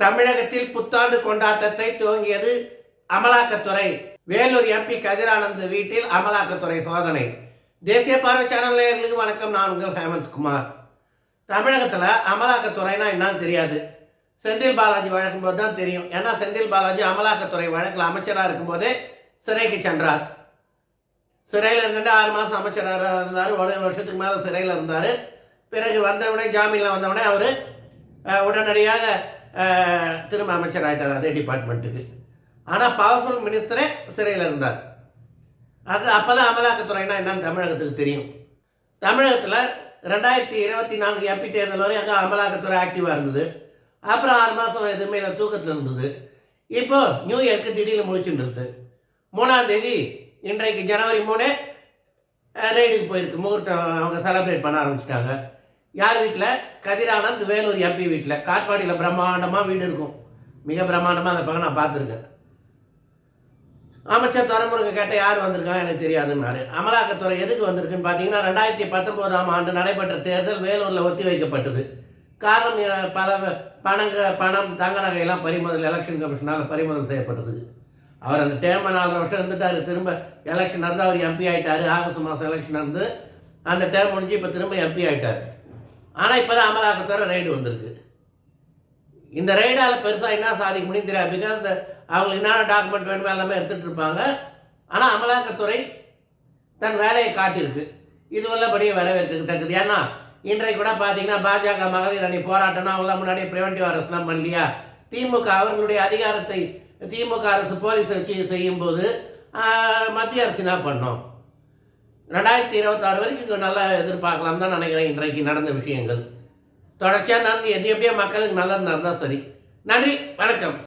தமிழகத்தில் புத்தாண்டு கொண்டாட்டத்தை துவங்கியது அமலாக்கத்துறை. வேலூர் எம்பி கதிரானந்த் வீட்டில் அமலாக்கத்துறை சோதனை. தேசிய பார்வை சேனல் நேயர்களுக்கு வணக்கம். நான் உங்கள் ஹேமந்த்குமார் தமிழகத்தில் அமலாக்கத்துறைனா என்னன்னு தெரியாது. செந்தில் பாலாஜி வழக்கும் போது தான் தெரியும். ஏன்னா செந்தில் பாலாஜி அமலாக்கத்துறை வழக்கில் அமைச்சராக இருக்கும்போதே சிறைக்கு சென்றார். சிறையில் இருந்துட்டு ஆறு மாதம் அமைச்சராக இருந்தார். ஒரு வருஷத்துக்கு மேலே சிறையில் இருந்தார். பிறகு வந்தவுடனே ஜாமீனில் வந்தவுடனே அவர் உடனடியாக திரும்ப அமைச்சர் ஆகிட்டார் அதே டிபார்ட்மெண்ட்டுக்கு ஆனால் பவர்ஃபுல் மினிஸ்டரே சிறையில் இருந்தார். அது அப்போ தான் அமலாக்கத்துறைனா என்னன்னு தமிழகத்துக்கு தெரியும். தமிழகத்தில் ரெண்டாயிரத்தி இருபத்தி நான்கு எம்பி தேர்தல் வரை அங்கே அமலாக்கத்துறை ஆக்டிவாக இருந்தது. அப்புறம் ஆறு மாதம் எதுவுமே இல்லை தூக்கத்தில் இருந்தது. இப்போது நியூ இயர்க்கு திடீர்னு முடிச்சுட்டு இருக்கு. மூணாம் தேதி இன்றைக்கு ஜனவரி மூணு ரெய்டுக்கு போயிருக்கு. முகூர்த்தம் அவங்க செலப்ரேட் பண்ண ஆரம்பிச்சிட்டாங்க. யார் வீட்டில் கதிரானந்த் வேலூர் எம்பி வீட்டில் காட்பாடியில் பிரம்மாண்டமாக வீடு இருக்கும். மிக பிரம்மாண்டமாக அந்த பக்கம் நான் பார்த்துருக்கேன். அமைச்சர் துறைமுருகன் கேட்ட யார் வந்திருக்காங்க எனக்கு தெரியாதுன்னாரு. அமலாக்கத்துறை எதுக்கு வந்திருக்குன்னு பார்த்தீங்கன்னா ரெண்டாயிரத்தி பத்தொம்போதாம் ஆண்டு நடைபெற்ற தேர்தல் வேலூரில் ஒத்தி வைக்கப்பட்டது. காரணம் பல பணங்க பணம் தங்க நகையெல்லாம் பறிமுதல் எலெக்ஷன் கமிஷனால் பறிமுதல் செய்யப்பட்டது. அவர் அந்த டேர்மை நாலு வருஷம் இருந்துட்டார். திரும்ப எலெக்ஷன் நடந்து அவர் எம்பி ஆகிட்டார் ஆகஸ்ட் மாதம் எலெக்ஷன் நடந்து அந்த டேர்ம் முடிஞ்சு இப்போ திரும்ப எம்பி ஆகிட்டார் ஆனால் இப்போ தான் அமலாக்கத்துறை ரைடு வந்திருக்கு. இந்த ரைடால் பெருசாக என்ன சாதிக்க முடியும் தெரியாது. பிகாஸ் அவங்களுக்கு என்னென்ன டாக்குமெண்ட் வேணுமோ எல்லாமே எடுத்துகிட்டு இருப்பாங்க. ஆனால் அமலாக்கத்துறை தன் வேலையை காட்டியிருக்கு. இது உள்ளபடியே தக்குது. ஏன்னா இன்றைக்கு கூட பார்த்தீங்கன்னா பாஜக மகளிர் அணி போராட்டம்னா அவங்களாம் முன்னாடியே ப்ரிவென்டிவ் அரசுலாம் பண்ணலையா? திமுக அவர்களுடைய அதிகாரத்தை திமுக அரசு போலீஸ் வச்சு செய்யும்போது மத்திய அரசு என்ன பண்ணோம்? ரெண்டாயிரத்தி இருபத்தாறு வரைக்கும் நல்லா எதிர்பார்க்கலாம் தான் நினைக்கிறேன் இன்றைக்கு நடந்த விஷயங்கள். தொடர்ச்சியாக நடந்து எது எப்படியோ மக்களுக்கு நல்லது நடந்தால் சரி. நன்றி வணக்கம்.